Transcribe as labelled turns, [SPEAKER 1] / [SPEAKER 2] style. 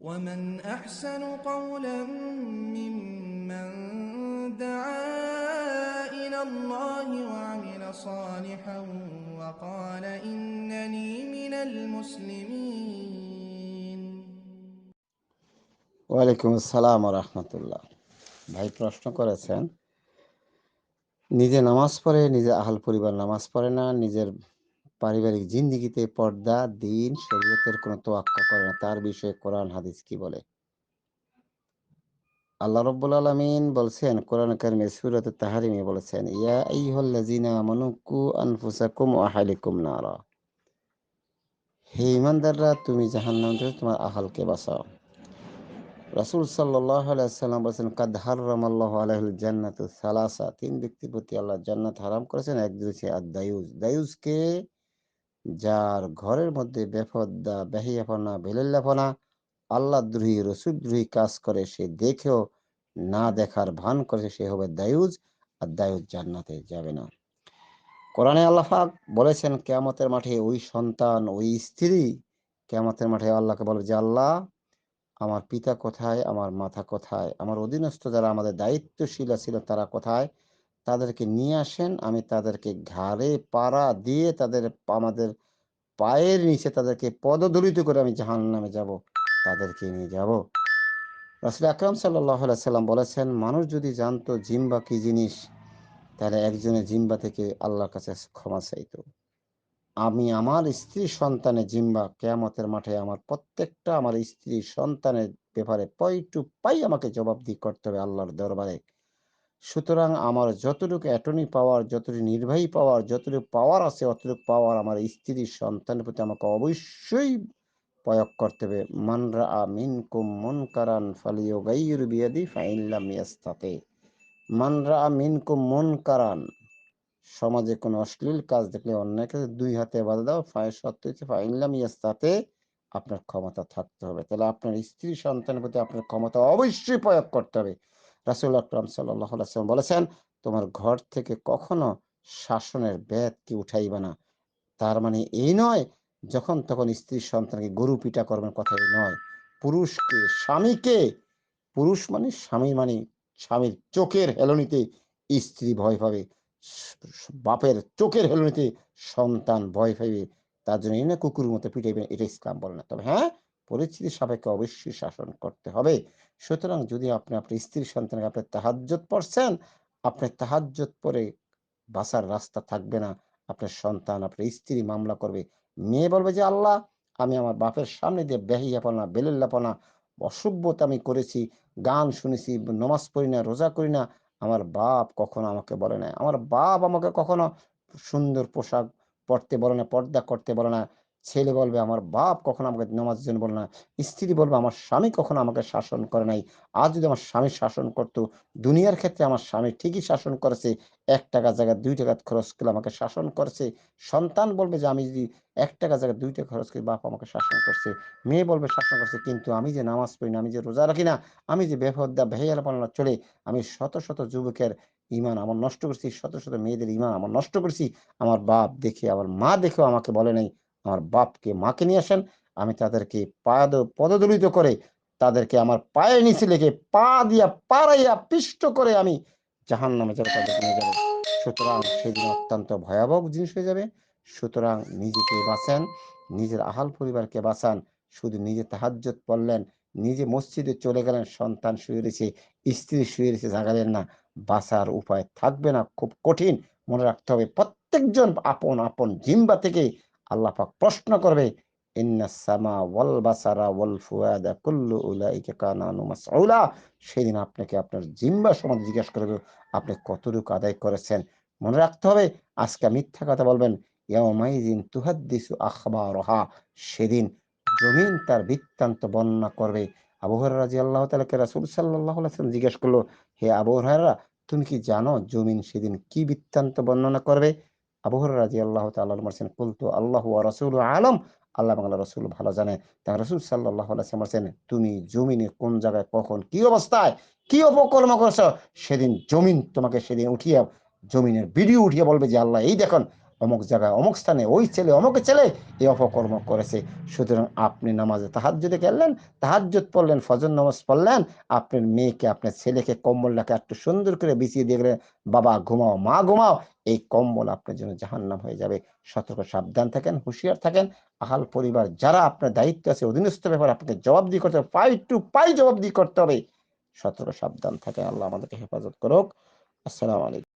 [SPEAKER 1] ومن أحسن قولا ممن دعا إلى الله وعمل صالحا وقال إنني من المسلمين
[SPEAKER 2] ওয়ালাইকুম আসসালাম রহমতুল্লাহ ভাই প্রশ্ন করেছেন নিজে নামাজ পড়ে নিজে আহল পরিবার নামাজ পড়ে না নিজের পারিবারিক জিন্দিগিতে পর্দা, দিন, শরীয়তের কোনো তোয়াক্কা করে না। তার বিষয়ে কোরআন, হাদিস কি বলে? আল্লাহ রব্বুল আলমিন বলছেন, কোরআন কারিমে সুরত তাহারিমে বলেছেন, ইয়া আইয়ুহাল্লাযিনা আমানু কু আনফুসাকুম আহলিকুম নারা। হে ইমানদাররা তুমি জাহান্নাম থেকে তোমার আহলকে বাঁচাও। রাসূল সাল্লাল্লাহু আলাইহি সাল্লাম বলেছেন, কাদ হারামাল্লাহু আলাইহিল জান্নাতু সালাসা। তিন ব্যক্তির প্রতি আল্লাহ জান্নাত হারাম করেছেন একজন হচ্ছে আদ-দায়ুজ দায়ুজকে যার ঘরের মধ্যে বেফদ্দা বেহিয়াপনা, বেলেল্লাপনা, আল্লাহ দ্রোহী, রসুল দ্রোহী কাজ করে, সে দেখেও না দেখার ভান করে সে হবে দায়ুজ, আর দায়ুজ জান্নাতে যাবে না। কোরআনে আল্লাহ পাক বলেছেন, কেয়ামতের মাঠে ওই সন্তান, ওই স্ত্রী কেয়ামতের মাঠে আল্লাহকে বলবে যে, আল্লাহ, আমার পিতা কোথায়? আমার মাথা কোথায়? আমার অধীনস্থ যারা আমাদের দায়িত্বশীল ছিল তারা কোথায়? তাদেরকে নিয়ে আসেন। আমি তাদেরকে ঘাড়ে পাড়া দিয়ে তাদের আমাদের পায়ের নিচে তাদেরকে পদদলিত করে আমি জাহান নামে যাব, তাদেরকে নিয়ে যাব। রাসুল আকরাম সাল্লাহ সাল্লাম বলেছেন, মানুষ যদি জানতো জিম্বা কি জিনিস, তাহলে একজনের জিম্বা থেকে আল্লাহর কাছে ক্ষমা চাইতো। আমি আমার স্ত্রী সন্তানের জিম্বা কেয়ামতের মাঠে আমার প্রত্যেকটা আমার স্ত্রী সন্তানের ব্যাপারে পই টু পাই আমাকে জবাবদি করতে হবে আল্লাহর দরবারে। সুতরাং আমার যতটুকু অ্যাটর্নি পাওয়ার যতটুকু নির্বাহী পাওয়ার যতটুকু পাওয়ার আছে, অতটুকু পাওয়ার আমার স্ত্রীর সন্তানের প্রতি আমাকে অবশ্যই প্রয়োগ করতে হবে। মানরা আমিন কুম মন মুনকারান ফালিও গাইয়ুর বিয়াদি ফাইল্লাম ইয়াস্তাতে। মানরা মিনকুম মুনকারান, সমাজে কোনো অশ্লীল কাজ দেখলে অন্যায় কাজে দুই হাতে বাধা দাও ফায়ের সত্য হচ্ছে ফাইনলাম ইয়াস্তাতে, আপনার ক্ষমতা থাকতে হবে। তাহলে আপনার স্ত্রী, সন্তানের প্রতি আপনার ক্ষমতা অবশ্যই প্রয়োগ করতে হবে। রাসুল আকরাম সাল্লাম বলেছেন, তোমার ঘর থেকে কখনো শাসনের ব্যাত কি উঠাইবে না। তার মানে এই নয়, যখন তখন স্ত্রী সন্তানকে গরু পিটা করবেন, কথা নয়। পুরুষকে স্বামীকে, পুরুষ মানে স্বামী মানে স্বামীর চোখের হেলনিতে স্ত্রী ভয় পাবে, বাপের চোখের হেলনিতে সন্তান ভয় পাইবে। তার জন্য না কুকুরের মতো পিটাইবে এটা ইসলাম বলে না। তবে হ্যাঁ পরিস্থিতি সাপেক্ষে অবশ্যই শাসন করতে হবে। সুতরাং যদি আপনি আপনার স্ত্রী সন্তানকে আপনি তাহাজ্জত পড়ছেন, আপনি তাহাজ্জত পরে বাসার রাস্তা থাকবে না। আপনার সন্তান, আপনার স্ত্রী মামলা করবে। মেয়ে বলবে যে, আল্লাহ, আমি আমার বাপের সামনে দিয়ে বেহিয়াপনা, বেলেল্লাপনা, অসভ্যতা আমি করেছি, গান শুনেছি, নমাজ পড়ি না, রোজা করি না। আমার বাপ কখনো আমাকে বলে না। আমার বাপ আমাকে কখনো সুন্দর পোশাক পড়তে বলে না, পর্দা করতে বলে না। ছেলে বলবে, আমার বাপ কখনো আমাকে নামাজের জন্য বলে না। স্ত্রী বলবে, আমার স্বামী কখনো আমাকে শাসন করে নাই। আজ যদি আমার স্বামী শাসন করতো, দুনিয়ার ক্ষেত্রে আমার স্বামী ঠিকই শাসন করেছে। এক টাকা জায়গায় দুই টাকা খরচ করে আমাকে শাসন করেছে। সন্তান বলবে যে, আমি যদি এক টাকা জায়গায় দুই টাকা খরচ করি, বাপ আমাকে শাসন করছে। মেয়ে বলবে, শাসন করছে। কিন্তু আমি যে নামাজ পড়ি না, আমি যে রোজা রাখি না, আমি যে বেহদ্দা বেহাল পালনা চলে, আমি শত শত যুবকের ইমান আমার নষ্ট করছি, শত শত মেয়েদের ইমান আমার নষ্ট করছি। আমার বাপ দেখে, আমার মা দেখেও আমাকে বলে নাই। আমার বাপকে, মাকে নিয়ে আসেন, আমি তাদেরকে পাদ, পদদলিত করে তাদেরকে আমার পায়ের নিচে লেগে পা দিয়া পাড়াইয়া পিষ্ট করে আমি জাহান নামে নিয়ে যাব। সুতরাং সেদিন অত্যন্ত ভয়াবহ জিনিস হয়ে যাবে। সুতরাং নিজেকে বাঁচান, নিজের আহাল পরিবারকে বাঁচান, শুধু নিজে তাহাজ্জত পড়লেন, নিজে মসজিদে চলে গেলেন, সন্তান শুয়ে রয়েছে, স্ত্রী শুয়ে রয়েছে, জাগালেন না। বাঁচার উপায় থাকবে না, খুব কঠিন। মনে রাখতে হবে প্রত্যেকজন আপন আপন জিম্বা থেকে আল্লাহ পাক প্রশ্ন করবে সেদিন আপনাকে আপনার জিম্বা সমাজ জিজ্ঞাসা করবে, আপনি কতটুকু আদায় করেছেন? মনে রাখতে হবে, আজকে মিথ্যা কথা বলবেন তুহাদ্দিসু সেদিন জমিন তার বৃত্তান্ত বর্ণনা করবে। আবু হুরায়রা রাদিয়াল্লাহু তাআলাকে রাসূল জিজ্ঞেস করল, হে আবু হুরায়রা, তুমি কি জানো জমিন সেদিন কি বৃত্তান্ত বর্ণনা করবে? আবু হুরায়রা রাদিয়াল্লাহু তাআলা বলেছেন, কুলতু আল্লাহু রাসূলু আলম আল্লাহ বাংলা রসুল ভালো জানে। তা রসুল সাল্লাহ বলছেন, তুমি জমিনে কোন জায়গায় কখন কি অবস্থায় কি অপকর্ম করছ? সেদিন জমিন তোমাকে সেদিন উঠিয়ে, জমিনের ভিডিও উঠিয়ে বলবে যে, আল্লাহ, এই দেখুন, অমুক জায়গায়, অমুক স্থানে ওই ছেলে, অমুক ছেলে এই অপকর্ম করেছে। সুতরাং আপনি নামাজে তাহাজ্জুদে গেলেন, তাহাজ্জুদ পড়লেন, ফজর নামাজ পড়লেন, আপনার মেয়েকে, আপনার ছেলেকে কম্বল কম্বলটাকে একটু সুন্দর করে বিছিয়ে দিয়ে গেলেন, বাবা, ঘুমাও, মা, ঘুমাও এই কম্বল আপনার জন্য জাহান্নাম হয়ে যাবে। সতর্ক, সাবধান থাকেন, হুঁশিয়ার থাকেন। আহাল পরিবার যারা আপনার দায়িত্ব আছে, অধীনস্থ ব্যাপার আপনাকে জবাবদি করতে হবে। পাই টু পাই জবাবদি করতে হবে। সতর্ক, সাবধান থাকেন। আল্লাহ আমাদেরকে হেফাজত করুক। আসসালামু আলাইকুম।